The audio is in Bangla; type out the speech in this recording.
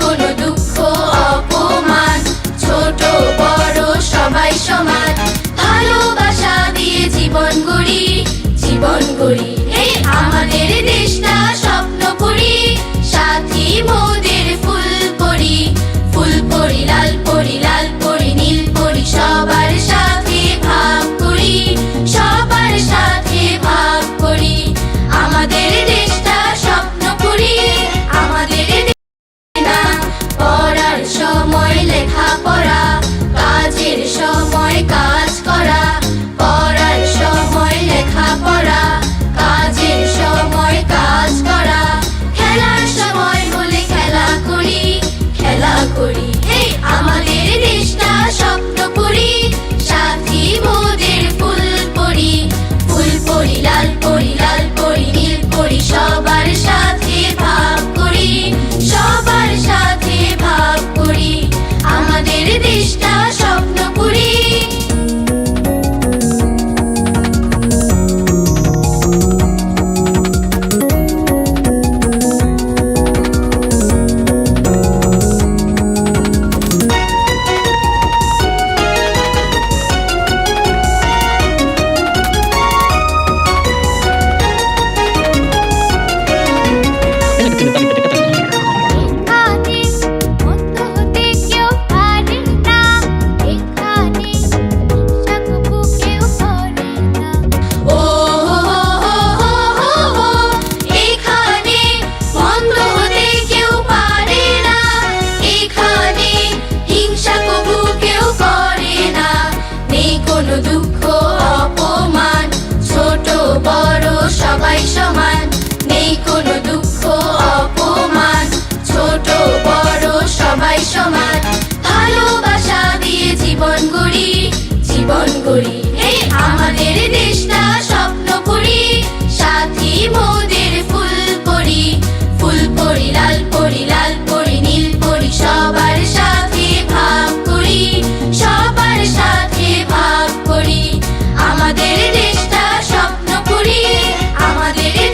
কোনো দুঃখ, অপমান, ছোট, বড়, সবাই সমান। ভালোবাসা দিয়ে জীবন গড়ি জীবন গড়ি। আমাদের দেশটা স্বপ্ন করি সাথী জীবন গড়ি জীবন গড়ি। আমাদের দেশটা স্বপ্ন করি সাথী মোদের